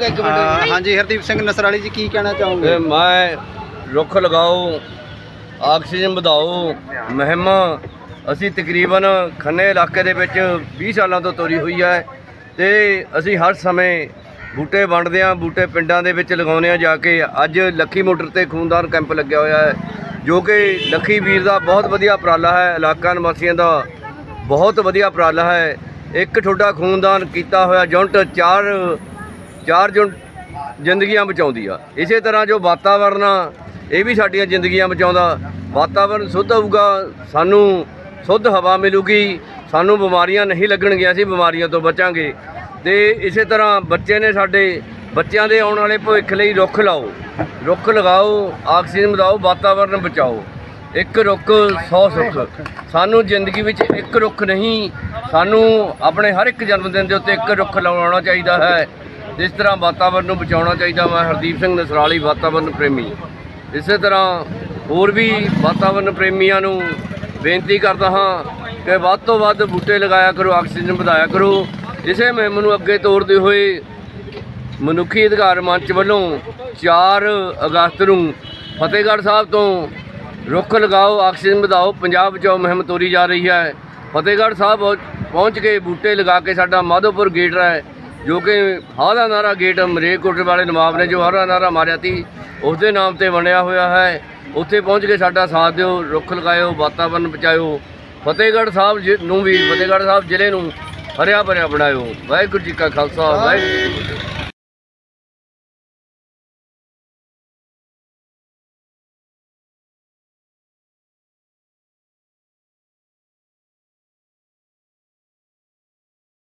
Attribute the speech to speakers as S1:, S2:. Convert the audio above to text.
S1: ਜਾਓਗੇ ਇੱਕ ਮਿੰਟ।
S2: ਅਹ ਹਾਂਜੀ ਹਰਦੀਪ ਸਿੰਘ ਨਸਰਾਲੀ ਜੀ ਕੀ ਕਹਿਣਾ ਚਾਹੋਗੇ?
S3: ਤੇ ਮੈਂ ਰੁੱਖ ਲਗਾਓ ਆਕਸੀਜਨ ਵਧਾਓ ਮੁਹਿੰਮ ਅਸੀਂ ਤਕਰੀਬਨ ਖੰਨੇ ਇਲਾਕੇ ਦੇ ਵਿੱਚ 20 ਸਾਲਾਂ ਤੋਂ ਤੋਰੀ ਹੋਈ ਹੈ ਤੇ ਅਸੀਂ ਹਰ ਸਮੇਂ ਬੂਟੇ ਵੰਡਦੇ ਹਾਂ ਬੂਟੇ ਪਿੰਡਾਂ ਦੇ ਵਿੱਚ ਲਗਾਉਂਦੇ ਹਾਂ ਜਾ ਕੇ ਅੱਜ ਲੱਖੀ ਮੋਟਰ ਤੇ ਖੂਨਦਾਨ ਕੈਂਪ ਲੱਗਿਆ ਹੋਇਆ ਹੈ ਜੋ ਕਿ ਲੱਖੀ ਵੀਰ ਦਾ ਬਹੁਤ ਵਧੀਆ ਉਪਰਾਲਾ ਹੈ ਇਲਾਕਾ ਨਿਵਾਸੀਆਂ ਦਾ ਬਹੁਤ ਵਧੀਆ ਉਪਰਾਲਾ ਹੈ। ਇੱਕ ਠੋਡਾ ਖੂਨਦਾਨ ਕੀਤਾ ਹੋਇਆ ਯੂਨਿਟ ਚਾਰ ਚਾਰ ਯੂਨਿਟ ਜ਼ਿੰਦਗੀਆਂ ਬਚਾਉਂਦੀ ਆ। ਇਸੇ ਤਰ੍ਹਾਂ ਜੋ ਵਾਤਾਵਰਨ ਆ, ਇਹ ਵੀ ਸਾਡੀਆਂ ਜ਼ਿੰਦਗੀਆਂ ਬਚਾਉਂਦਾ। ਵਾਤਾਵਰਨ ਸ਼ੁੱਧ ਹੋਊਗਾ, ਸਾਨੂੰ ਸ਼ੁੱਧ ਹਵਾ ਮਿਲੂਗੀ, ਸਾਨੂੰ ਬਿਮਾਰੀਆਂ ਨਹੀਂ ਲੱਗਣਗੀਆਂ, ਅਸੀਂ ਬਿਮਾਰੀਆਂ ਤੋਂ ਬਚਾਂਗੇ। ਤੇ ਇਸੇ ਤਰ੍ਹਾਂ ਬੱਚੇ ਨੇ ਸਾਡੇ, ਬੱਚਿਆਂ ਦੇ ਆਉਣ ਵਾਲੇ ਭਵਿੱਖ ਲਈ ਰੁੱਖ ਲਾਓ। ਰੁੱਖ ਲਗਾਓ, ਆਕਸੀਜਨ ਵਧਾਓ, ਵਾਤਾਵਰਨ ਬਚਾਓ। ਇੱਕ ਰੁੱਖ 100 ਸੁੱਖ ਸਾਨੂੰ ਜ਼ਿੰਦਗੀ ਵਿੱਚ ਇੱਕ ਰੁੱਖ ਨਹੀਂ, ਸਾਨੂੰ ਆਪਣੇ ਹਰ ਇੱਕ ਜਨਮ ਦਿਨ ਦੇ ਉੱਤੇ ਇੱਕ ਰੁੱਖ ਲਾਉਣਾ ਚਾਹੀਦਾ ਹੈ। ਜਿਸ ਤਰ੍ਹਾਂ ਵਾਤਾਵਰਨ ਨੂੰ ਬਚਾਉਣਾ ਚਾਹੀਦਾ ਮੈਂ ਹਰਦੀਪ ਸਿੰਘ ਨਸਰਾਲੀ ਵਾਤਾਵਰਨ ਪ੍ਰੇਮੀ। ਇਸੇ ਤਰ੍ਹਾਂ ਹੋਰ ਵੀ ਵਾਤਾਵਰਨ ਪ੍ਰੇਮੀਆਂ ਨੂੰ ਬੇਨਤੀ ਕਰਦਾ ਹਾਂ ਕਿ ਵੱਧ ਤੋਂ ਵੱਧ ਬੂਟੇ ਲਗਾਇਆ ਕਰੋ, ਆਕਸੀਜਨ ਵਧਾਇਆ ਕਰੋ। ਇਸੇ ਮੁਹਿੰਮ ਨੂੰ ਅੱਗੇ ਤੋਰਦੇ ਹੋਏ ਮਨੁੱਖੀ ਅਧਿਕਾਰ ਮੰਚ ਵੱਲੋਂ 4 ਅਗਸਤ ਨੂੰ ਫਤਿਹਗੜ੍ਹ ਸਾਹਿਬ ਤੋਂ ਰੁੱਖ ਲਗਾਓ, ਆਕਸੀਜਨ ਵਧਾਓ, ਪੰਜਾਬ ਬਚਾਓ ਮੁਹਿੰਮ ਤੋਰੀ ਜਾ ਰਹੀ ਹੈ। ਫਤਿਹਗੜ੍ਹ ਸਾਹਿਬ ਪਹੁੰਚ- ਪਹੁੰਚ ਕੇ ਬੂਟੇ ਲਗਾ ਕੇ ਸਾਡਾ ਮਾਧੋਪੁਰ ਗੇਟ ਹੈ। ਜੋ ਕਿ ਹਾਹ ਦਾ ਨਾਰਾ ਗੇਟ ਮਰੇਕੋਟੇ ਵਾਲੇ ਨਵਾਬ ਨੇ ਜੋ ਹਾਹ ਦਾ ਨਾਰਾ ਮਾਰਿਆ ਸੀ ਉਸ ਦੇ ਨਾਮ ਤੇ ਬਣਿਆ ਹੋਇਆ ਹੈ। ਉੱਥੇ ਪਹੁੰਚ ਕੇ ਸਾਡਾ ਸਾਥ ਦਿਓ, ਰੁੱਖ ਲਗਾਇਓ, ਵਾਤਾਵਰਨ ਬਚਾਇਓ। ਫਤਿਹਗੜ੍ਹ ਸਾਹਿਬ ਜ਼ਿ- ਨੂੰ ਵੀ, ਫਤਿਹਗੜ੍ਹ ਸਾਹਿਬ ਜ਼ਿਲ੍ਹੇ ਨੂੰ ਹਰਿਆ ਭਰਿਆ ਬਣਾਇਓ। ਵਾਹਿਗੁਰੂ ਜੀ ਕਾ ਖਾਲਸਾ, ਵਾਹਿਗੁਰੂ ਜੀ